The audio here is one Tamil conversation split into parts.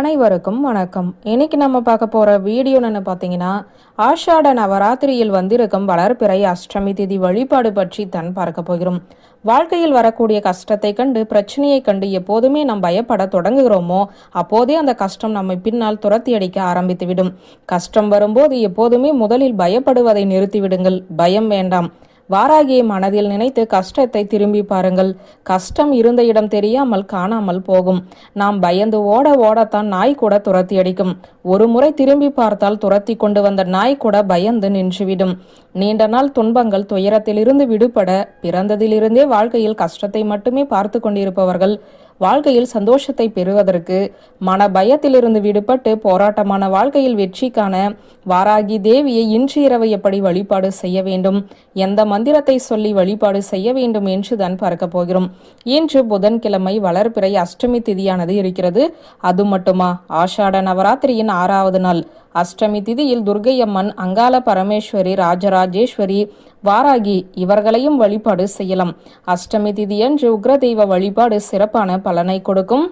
அனைவருக்கும் வணக்கம். இன்னைக்கு நம்ம பார்க்க போகிற வீடியோன்னு பார்த்தீங்கன்னா ஆஷாட நவராத்திரியில் வந்திருக்கும் வளர்பிறை அஷ்டமி திதி வழிபாடு பற்றி தான் பார்க்க போகிறோம். வாழ்க்கையில் வரக்கூடிய கஷ்டத்தை கண்டு பிரச்சனையை கண்டு எப்போதுமே நாம் பயப்பட தொடங்குகிறோமோ அப்போதே அந்த கஷ்டம் நம்மை பின்னால் துரத்தி அடிக்க ஆரம்பித்துவிடும். கஷ்டம் வரும்போது எப்போதுமே முதலில் பயப்படுவதை நிறுத்திவிடுங்கள். பயம் வேண்டாம். வாராகியை மனதில் நினைத்து கஷ்டத்தை திரும்பி பாருங்கள். கஷ்டம் இருந்த இடம் தெரியாமல் காணாமல் போகும். நாம் பயந்து ஓட ஓடத்தான் நாய் கூட துரத்தி அடிக்கும் ஒரு முறை திரும்பி பார்த்தால் துரத்தி கொண்டு வந்த நாய் கூட பயந்து நின்றுவிடும். நீண்ட நாள் துன்பங்கள் துயரத்திலிருந்து விடுபட பிறந்ததிலிருந்தே வாழ்க்கையில் கஷ்டத்தை மட்டுமே பார்த்து கொண்டிருப்பவர்கள். வாழ்க்கையில் சந்தோஷத்தை பெறுவதற்கு மன பயத்திலிருந்து விடுபட்டு போராட்டமான வாழ்க்கையில் வெற்றி காண வாராகி தேவியை இன்று இரவு எப்படி வழிபாடு செய்ய வேண்டும் எந்த மந்திரத்தை சொல்லி வழிபாடு செய்ய வேண்டும் என்று தான் பார்க்க போகிறோம். இன்று புதன்கிழமை வளர்பிறை அஷ்டமி திதியானது இருக்கிறது. அது மட்டுமா? ஆஷாட நவராத்திரியின் ஆறாவது நாள். அஷ்டமி திதியில் துர்கையம்மன் அங்காள பரமேஸ்வரி ராஜராஜேஸ்வரி வாராகி இவர்களையும் வழிபாடு செய்யலாம். அஷ்டமி திதியன்று உக்ரதெய்வ வழிபாடு சிறப்பான பலனை கொடுக்கும்.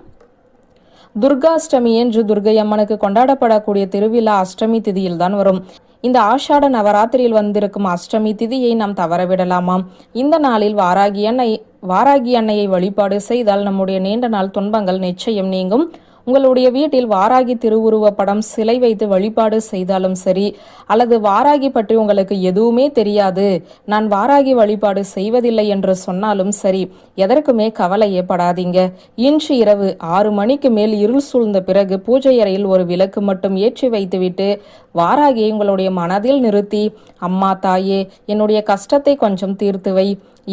துர்காஷ்டமி என்று துர்கையம்மனுக்கு கொண்டாடப்படக்கூடிய திருவிழா அஷ்டமி திதியில் தான் வரும். இந்த ஆஷாட நவராத்திரியில் வந்திருக்கும் அஷ்டமி திதியை நாம் தவறவிடலாமாம் இந்த நாளில் வாராகி அன்னை வாராகி அன்னையை வழிபாடு செய்தால் நம்முடைய நீண்ட நாள் துன்பங்கள் நிச்சயம் நீங்கும். உங்களுடைய வீட்டில் வாராகி திருவுருவ படம் சிலை வைத்து வழிபாடு செய்தாலும் சரி அல்லது வாராகி பற்றி உங்களுக்கு எதுவுமே தெரியாது நான் வாராகி வழிபாடு செய்வதில்லை என்று சொன்னாலும் சரி எதற்குமே கவலையே படாதீங்க. இன்று இரவு ஆறு மணிக்கு மேல் இருள் சூழ்ந்த பிறகு பூஜை அறையில் ஒரு விளக்கு மட்டும் ஏற்றி வைத்துவிட்டு வாராகியை உங்களுடைய மனதில் நிறுத்தி அம்மா தாயே என்னுடைய கஷ்டத்தை கொஞ்சம் தீர்த்து வை.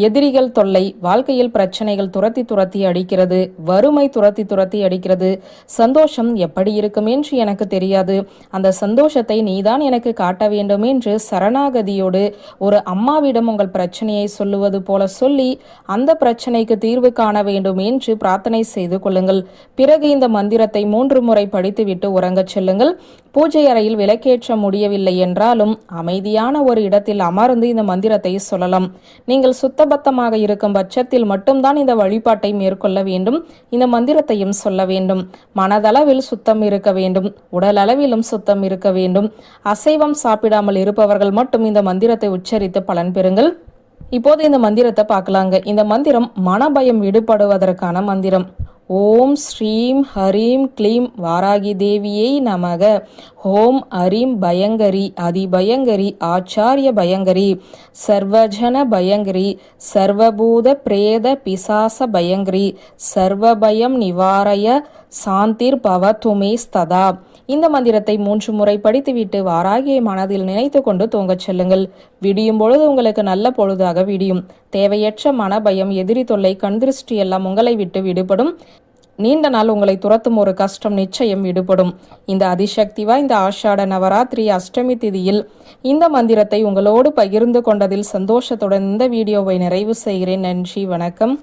எதிரிகள் தொல்லை வாழ்க்கையில் பிரச்சனைகள் துரத்தி துரத்தி அடிக்கிறது வறுமை துரத்தி துரத்தி அடிக்கிறது. சந்தோஷம் எப்படி இருக்கும் என்று எனக்கு தெரியாது. அந்த சந்தோஷத்தை நீதான் எனக்கு காட்ட வேண்டும் என்று சரணாகதியோடு ஒரு அம்மாவிடம் உங்கள் பிரச்சனையை சொல்லுவது போல சொல்லி அந்த பிரச்சனைக்கு தீர்வு காண வேண்டும் என்று பிரார்த்தனை செய்து கொள்ளுங்கள். பிறகு இந்த மந்திரத்தை மூன்று முறை படித்துவிட்டு உறங்கச் செல்லுங்கள். பூஜை அறையில் விலக்கேற்ற முடியவில்லை என்றாலும் அமைதியான ஒரு இடத்தில் அமர்ந்து இந்த மந்திரத்தை சொல்லலாம். நீங்கள் சுத்த சுத்தபத்தமாக இருக்கும் பட்சத்தில் மட்டும்தான் இந்த வழிபாட்டை மேற்கொள்ள வேண்டும். இந்த மந்திரத்தையும் சொல்ல வேண்டும். மனதளவில் சுத்தம் இருக்க வேண்டும். உடல் அளவிலும் சுத்தம் இருக்க வேண்டும். அசைவம் சாப்பிடாமல் இருப்பவர்கள் மட்டும் இந்த மந்திரத்தை உச்சரித்து பலன் பெறுங்கள். இப்போது இந்த மந்திரத்தை பார்க்கலாங்க. இந்த மந்திரம் மனபயம் விடுபடுவதற்கான மந்திரம். ஓம் ஸ்ரீம் ஹரீம் க்ளீம் வாராகி தேவியை நமக. ஓம் ஹரீம் பயங்கரி அதிபயங்கரி ஆச்சாரிய பயங்கரி சர்வஜன பயங்கரி சர்வபூத பிரேத பிசாச பயங்கரி சர்வபயம் நிவாரய சாந்திர் பவதுமே ஸ்ததா. இந்த மந்திரத்தை மூன்று முறை படித்துவிட்டு வாராகியை மனதில் நினைத்து கொண்டு தூங்கச் செல்லுங்கள். விடியும் பொழுது உங்களுக்கு நல்ல பொழுதாக விடியும். தேவையற்ற மனபயம் எதிரி தொல்லை கண்திருஷ்டி எல்லாம் உங்களை விட்டு விடுபடும். நீண்ட நாள் உங்களை துரத்தும் ஒரு கஷ்டம் நிச்சயம் விடுபடும். இந்த அதிசக்தி வாய்ந்த ஆஷாட நவராத்திரி அஷ்டமி திதியில் இந்த மந்திரத்தை உங்களோடு பகிர்ந்து கொண்டதில் சந்தோஷத்துடன் இந்த வீடியோவை நிறைவு செய்கிறேன். நன்றி வணக்கம்.